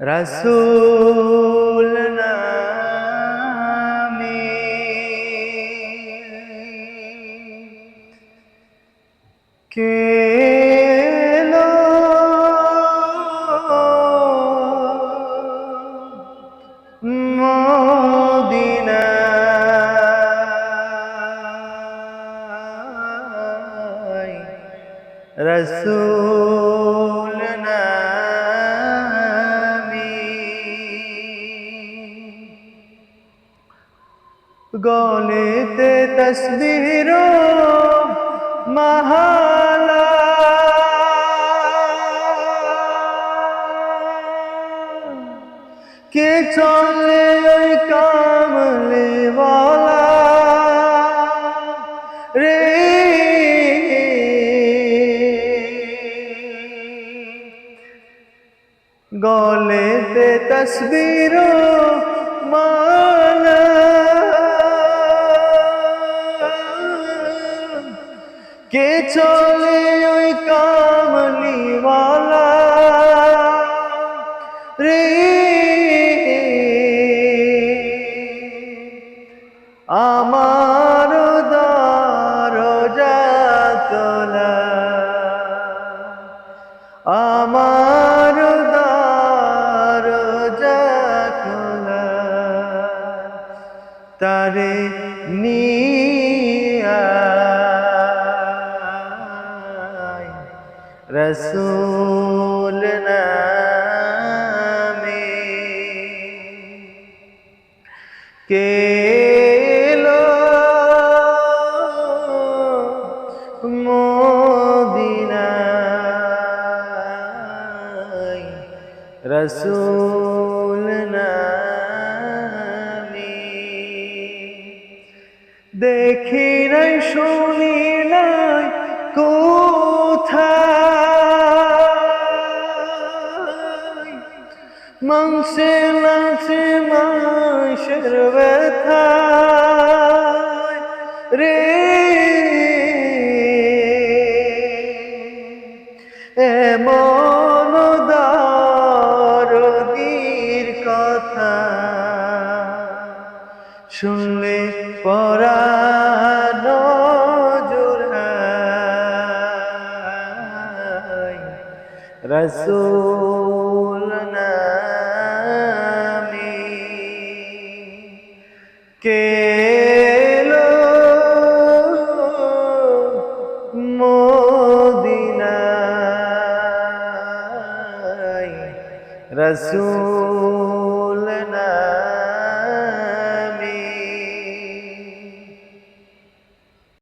রসুল নামে। কে রসুল গলেতে তসবির মহালা। কে চলে ওই কামলে বলা রে। গলেতে তসবির মালা চলে ওই কামলিওয়ালা। রে। আমার দরজা তোলা। আমার দরজা খোলা তারে নিয়ায় রসুল নামে। কে রসুল নামে। দেখি নাই শুনি নাই মাংসে নাচে মাংসের রে এমন দরদির কথা শুনলে পরানো জোড়ায় রসুল